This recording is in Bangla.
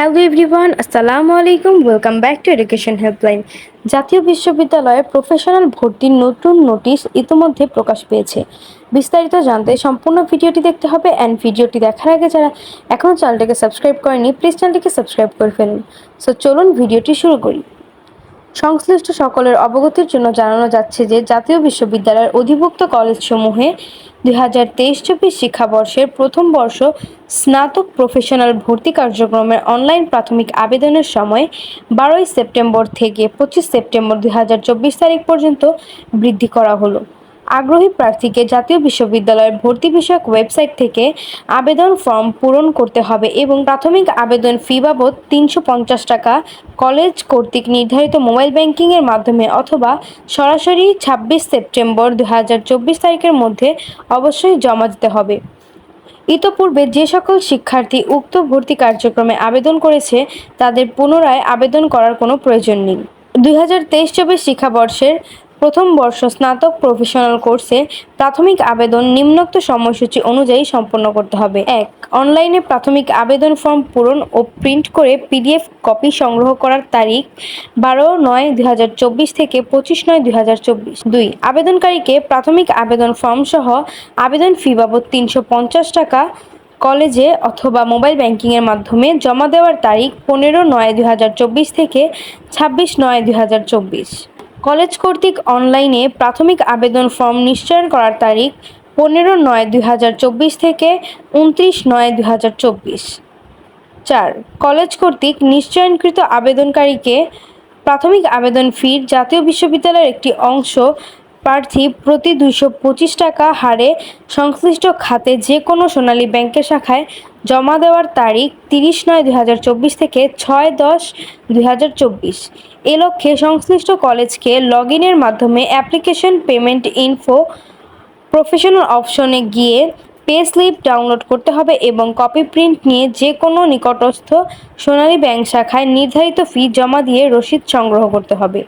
হ্যালো এভরিওয়ান আসসালামু আলাইকুম welcome back to education helpline জাতীয় বিশ্ববিদ্যালয়ে প্রফেশনাল ভর্তির নতুন নোটিশ ইতিমধ্যে প্রকাশ পেয়েছে। বিস্তারিত জানতে সম্পূর্ণ ভিডিওটি দেখতে হবে অ্যান্ড ভিডিওটি দেখার আগে যারা এখনও চ্যানেলটিকে সাবস্ক্রাইব করেনি প্লিজ চ্যানেলটিকে সাবস্ক্রাইব করে ফেলুন। সো চলুন ভিডিওটি শুরু করি। সংশ্লিষ্ট সকলের অবগতির জন্য জানানো যাচ্ছে যে জাতীয় বিশ্ববিদ্যালয়ের অধিভুক্ত কলেজসমূহে দুই হাজার তেইশ চব্বিশ শিক্ষাবর্ষের প্রথম বর্ষ স্নাতক প্রফেশনাল ভর্তি কার্যক্রমের অনলাইন প্রাথমিক আবেদনের সময় বারোই সেপ্টেম্বর থেকে পঁচিশ সেপ্টেম্বর দুই হাজার চব্বিশ তারিখ পর্যন্ত বৃদ্ধি করা হলো। আগ্রহী প্রার্থীকে জাতীয় বিশ্ববিদ্যালয়ের ভর্তি বিষয়ক ওয়েবসাইট থেকে আবেদন ফর্ম পূরণ করতে হবে এবং প্রাথমিক আবেদন ফি বাবদ তিনশো পঞ্চাশ টাকা কলেজ কর্তৃক নির্ধারিত মোবাইল ব্যাংকিংয়ের মাধ্যমে অথবা সরাসরি ছাব্বিশ সেপ্টেম্বর দু হাজার চব্বিশ তারিখের মধ্যে অবশ্যই জমা দিতে হবে। ইতোপূর্বে যে সকল শিক্ষার্থী উক্ত ভর্তি কার্যক্রমে আবেদন করেছে, তাদের পুনরায় আবেদন করার কোনো প্রয়োজন নেই। দুই হাজার তেইশ চব্বিশ শিক্ষাবর্ষের প্রথম বর্ষ স্নাতক প্রফেশনাল কোর্সে প্রাথমিক আবেদন নিম্নোক্ত সময়সূচি অনুযায়ী সম্পন্ন করতে হবে। এক অনলাইনে প্রাথমিক আবেদন ফর্ম পূরণ ও প্রিন্ট করে পিডিএফ কপি সংগ্রহ করার তারিখ বারো নয় দুই থেকে পঁচিশ নয় দুই দুই, আবেদনকারীকে প্রাথমিক আবেদন ফর্ম সহ আবেদন ফি বাবদ তিনশো পঞ্চাশ টাকা কলেজে অথবা মোবাইল ব্যাংকিংয়ের মাধ্যমে জমা দেওয়ার তারিখ পনেরো নয় দুই থেকে ছাব্বিশ নয় দুই কলেজ কর্তৃক অনলাইনে প্রাথমিক আবেদন ফর্ম নিশ্চয়ন করার তারিখ পনেরো নয় দুই হাজার চব্বিশ থেকে উনত্রিশ নয় দুই হাজার চব্বিশ। চার, কলেজ কর্তৃক নিশ্চয়নকৃত আবেদনকারীকে প্রাথমিক আবেদন ফির জাতীয় বিশ্ববিদ্যালয়ের একটি অংশ প্রার্থী প্রতি দুইশো পঁচিশ টাকা হারে সংশ্লিষ্ট খাতে যে কোনো সোনালী ব্যাংকের শাখায় জমা দেওয়ার তারিখ তিরিশ নয় দুই হাজার চব্বিশ থেকে ছয় দশ দুই হাজার চব্বিশ। এ লক্ষ্যে সংশ্লিষ্ট কলেজকে লগ ইনের মাধ্যমে অ্যাপ্লিকেশন পেমেন্ট ইনফো প্রফেশনাল অপশনে গিয়ে পে স্লিপ ডাউনলোড করতে হবে এবং কপি প্রিন্ট নিয়ে যে কোনো নিকটস্থ সোনালী ব্যাংক শাখায় নির্ধারিত ফি জমা দিয়ে রসিদ সংগ্রহ করতে হবে।